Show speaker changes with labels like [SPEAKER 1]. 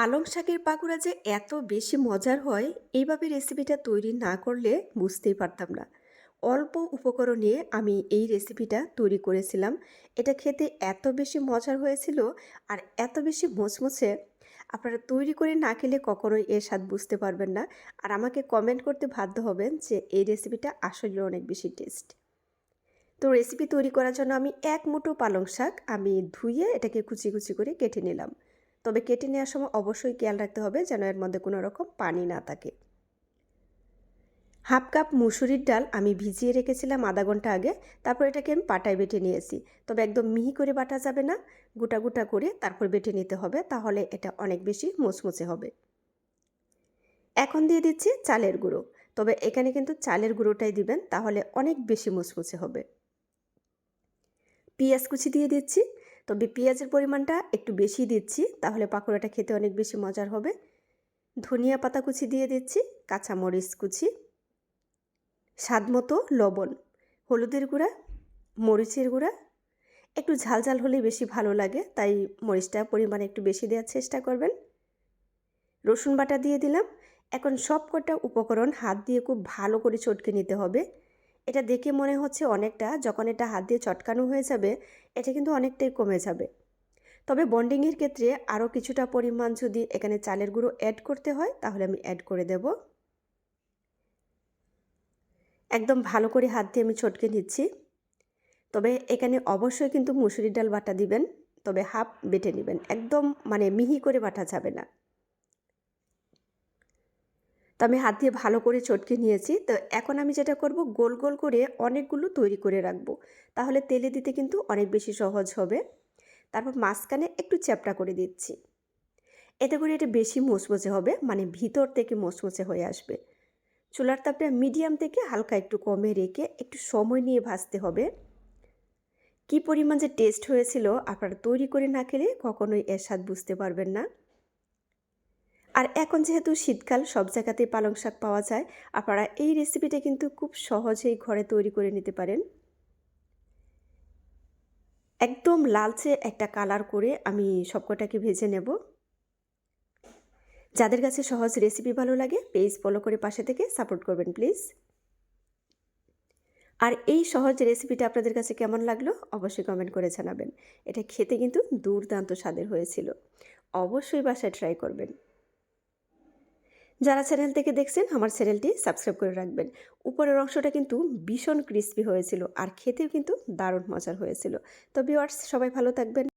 [SPEAKER 1] পালং শাকের পাকোড়া যে এত বেশি মজার হয়, এইভাবে রেসিপিটা তৈরি না করলে বুঝতেই পারতাম না। অল্প উপকরণ আমি এই রেসিপিটা তৈরি করেছিলাম। এটা খেতে এত বেশি মজার হয়েছিল আর এত বেশি মুচমুচে। আপনারা তৈরি করে না খেলে কখনোই এর স্বাদ বুঝতে পারবেন না। আর আমাকে কমেন্ট করতে বাধ্য হবেন যে এই রেসিপিটা আসলে অনেক বেশি টেস্ট তো রেসিপি তৈরি করার জন্য আমি এক মুঠো পালং শাক আমি ধুয়ে এটাকে কুচি কুচি করে কেটে নিলাম। তবে কেটে নেওয়ার সময় অবশ্যই খেয়াল রাখতে হবে যেন এর মধ্যে কোনো রকম পানি না থাকে। হাফ কাপ মুসুরির ডাল আমি ভিজিয়ে রেখেছিলাম আধা ঘণ্টা আগে, তারপর এটাকে আমি পাটায় বেটে নিয়েছি। তবে একদম মিহি করে বাটা যাবে না, গোটা গোটা করে তারপর বেটে নিতে হবে, তাহলে এটা অনেক বেশি মুচমুচে হবে। এখন দিয়ে দিচ্ছি চালের গুঁড়ো, তবে এখানে কিন্তু চালের গুঁড়োটাই দিবেন, তাহলে অনেক বেশি মুচমুচে হবে। পেঁয়াজ কুচি দিয়ে দিচ্ছি তবে পেঁয়াজের পরিমাণটা একটু বেশি দিচ্ছি, তাহলে পাকোড়াটা খেতে অনেক বেশি মজার হবে। ধনিয়া পাতা কুচি দিয়ে দিচ্ছি, কাঁচামরিচ কুচি, স্বাদ মতো লবণ, হলুদের গুঁড়া, মরিচের গুঁড়া। একটু ঝাল ঝাল হলে বেশি ভালো লাগে, তাই মরিচটা পরিমাণ একটু বেশি দেওয়ার চেষ্টা করবেন। রসুন বাটা দিয়ে দিলাম, এখন সব কটা উপকরণ হাত দিয়ে খুব ভালো করে চটকে নিতে হবে। এটা দেখে মনে হচ্ছে অনেকটা, যখন এটা হাত দিয়ে চটকানো হয়ে যাবে, এটা কিন্তু অনেকটাই কমে যাবে। তবে বন্ডিংয়ের ক্ষেত্রে আরও কিছুটা পরিমাণ যদি এখানে চালের গুঁড়ো অ্যাড করতে হয়, তাহলে আমি অ্যাড করে দেব। একদম ভালো করে হাত দিয়ে আমি ছটকে নিচ্ছি। তবে এখানে অবশ্যই কিন্তু মুসুরির ডাল বাটা দিবেন, তবে হাফ বেটে নেবেন। একদম মানে মিহি করে বাটা যাবে না। তো আমি হাত দিয়ে ভালো করে চটকে নিয়েছি। তো এখন আমি যেটা করব, গোল গোল করে অনেকগুলো তৈরি করে রাখব। তাহলে তেলে দিতে কিন্তু অনেক বেশি সহজ হবে। তারপর মাঝখানে একটু চ্যাপটা করে দিচ্ছি। এতে করে এটা বেশি মোচমোচে হবে মানে ভিতর থেকে মোচমোচে হয়ে আসবে। চুলার তাপটা মিডিয়াম থেকে হালকা একটু কমে রেখে একটু সময় নিয়ে ভাজতে হবে। কি পরিমাণ যে টেস্ট হয়েছিল আপনারা তৈরি করে না খেলে কখনোই এর স্বাদ বুঝতে পারবেন না। আর এখন যেহেতু শীতকাল, সব জায়গাতেই পালং শাক পাওয়া যায়। আপনারা এই রেসিপিটা কিন্তু খুব সহজেই ঘরে তৈরি করে নিতে পারেন। একদম লালচে একটা কালার করে আমি সবকটাকে ভেজে নেব। যাদের কাছে সহজ রেসিপি ভালো লাগে পেজ ফলো করে পাশে থেকে সাপোর্ট করবেন প্লিজ আর এই সহজ রেসিপিটা আপনাদের কাছে কেমন লাগল, অবশ্যই কমেন্ট করে জানাবেন। এটা খেতে কিন্তু দুর্দান্ত স্বাদের হয়েছিল। অবশ্যই বাসায় ট্রাই করবেন। যারা চ্যানেল থেকে দেখছেন, আমার চ্যানেলটি সাবস্ক্রাইব করে রাখবেন। উপরের অংশটা কিন্তু ভীষণ ক্রিস্পি হয়েছিল আর খেতেও কিন্তু দারুণ মজার হয়েছিল। তো ভিওয়ার্স সবাই ভালো থাকবেন।